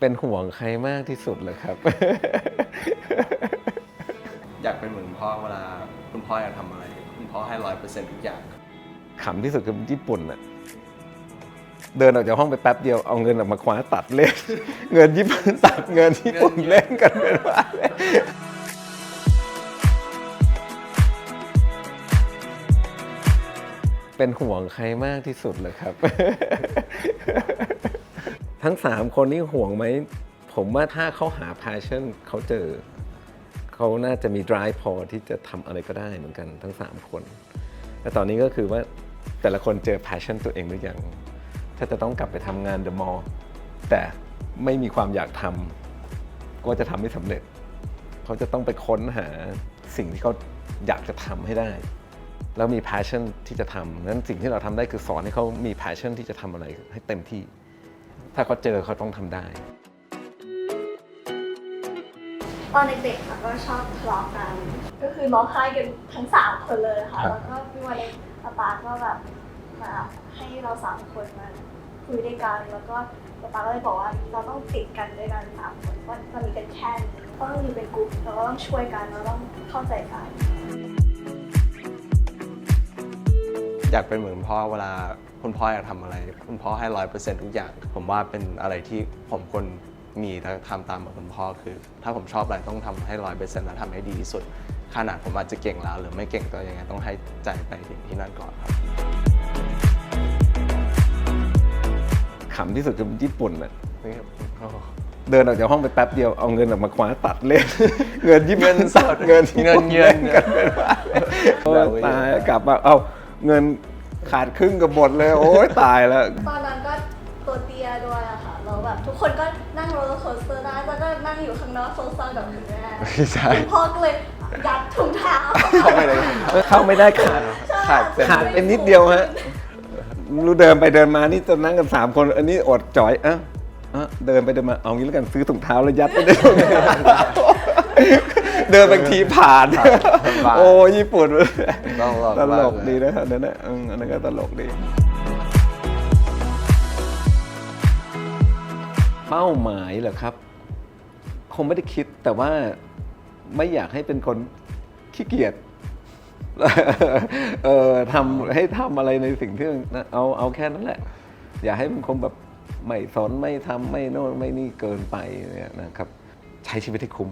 เป็นห่วงใครมากที่สุดเลยครับ อยากเป็นเหมือนคุณพ่อเวลาคุณพ่ออยากทำอะไร คุณพ่อให้ร้อยเปอร์เซ็นต์ทุกอย่าง ขำที่สุดคือญี่ปุ่นอะเดินออกจากห้องไปแป๊บเดียวเอาเงินออกมาคว้าตัดเล่น เงินญี่ปุ่นตัดเงินญี่ปุ่นเล่นกันเป็นว่าเลยเป็นห่วงใครมากที่สุดเลยครับ ทั้งสามคนนี่ห่วงไหม ผมว่าถ้าเขาหา passion เขาเจอ เขาน่าจะมี drive พอที่จะทำอะไรก็ได้เหมือนกันทั้ง 3 คน แต่ตอนนี้ก็คือว่าแต่ละคนเจอ passion ตัวเองหรือยัง ถ้าจะต้องกลับไปทำงาน The Mall แต่ไม่มีความอยากทำก็จะทำไม่สำเร็จ เขาจะต้องไปค้นหาสิ่งที่เขาอยากจะทำให้ได้แล้วมี passion ที่จะทำนั้นสิ่งที่เราทำได้คือสอนให้เขามี passion ที่จะทำอะไรให้เต็มที่ ถ้าเขาเจอเขาต้องทำได้ ตอนเด็กๆค่ะก็ชอบทะเลาะกัน ก็คือร้องไห้กันทั้งสามคนเลยค่ะครับแล้วก็พี่วันนี้ป้าป๊าก็แบบมาให้เราสามคนมาคุยด้วยกัน แล้วก็ป้าป๊าก็เลยบอกว่าเราต้องติดกันด้วยกันสามคนว่าจะมีกันแค่นี้ต้องอยู่เป็นกลุ่มเราก็ต้องช่วยกันเราต้องเข้าใจกัน อยากเป็นเหมือนคุณพ่อเวลาคุณพ่ออยากทำอะไร คุณพ่อให้ร้อยเปอร์เซ็นต์ทุกอย่าง ผมว่าเป็นอะไรที่ผมควรมีแล้วทำตามแบบคุณพ่อคือ ถ้าผมชอบอะไรต้องทำให้ร้อยเปอร์เซ็นต์และทำให้ดีที่สุด ขนาดผมอาจจะเก่งแล้ว หรือไม่เก่งก็ยังไงต้องให้ใจไปถึงที่นั่นก่อนครับขำที่สุดคือญี่ปุ่นอะนี่ครับโอ้เดินออกจากห้องไปแป๊บเดียวเอาเงินออกมาคว้าตัดเล่นเงินญี่ปุ่นเงินสดเงินญี่ปุ่เงินเงินล่กันเป็นว่าโอ้ยตายกลับมาเอา เงินขาดครึ่งกับหมดเลย โอ้ยตายแล้ว ตอนนั้นก็ตัวเตี้ยด้วยอะค่ะแล้วแบบทุกคนก็นั่งโรลเลอร์โคสเตอร์ได้แล้วก็นั่งอยู่ข้างนอกโซฟากับคุณแม่ไม่ใช่ คุณพ่อก็เลยยัดถุงเท้าเข้าไปเลยเข้าไม่ได้ขาดขาดเส้นขาดเป็นนิดเดียวฮะ รู้เดินไปเดินมานี่จะนั่งกันสามคน อันนี้อดจ่อยเอะอะเดินไปเดินมาเอางี้แล้วกันซื้อถุงเท้าแล้วยัดไปในถุง เท้าเดินบางทีผ่าน โอ้ญี่ปุ่นต้องลองตลบ้างกดีนะครับนั่นนะอืมอันนั้นก็ตลกดี เป้าหมายเหรอครับ คงไม่ได้คิดแต่ว่าไม่อยากให้เป็นคนขี้เกียจเออทำให้ทำอะไรในสิ่งที่เอาเอาแค่นั้นแหละ อย่าให้เป็นคนแบบไม่สนไม่ทำไม่โน่นไม่นี่เกินไปเนี่ยนะครับ ใช้ชีวิตให้คุ้ม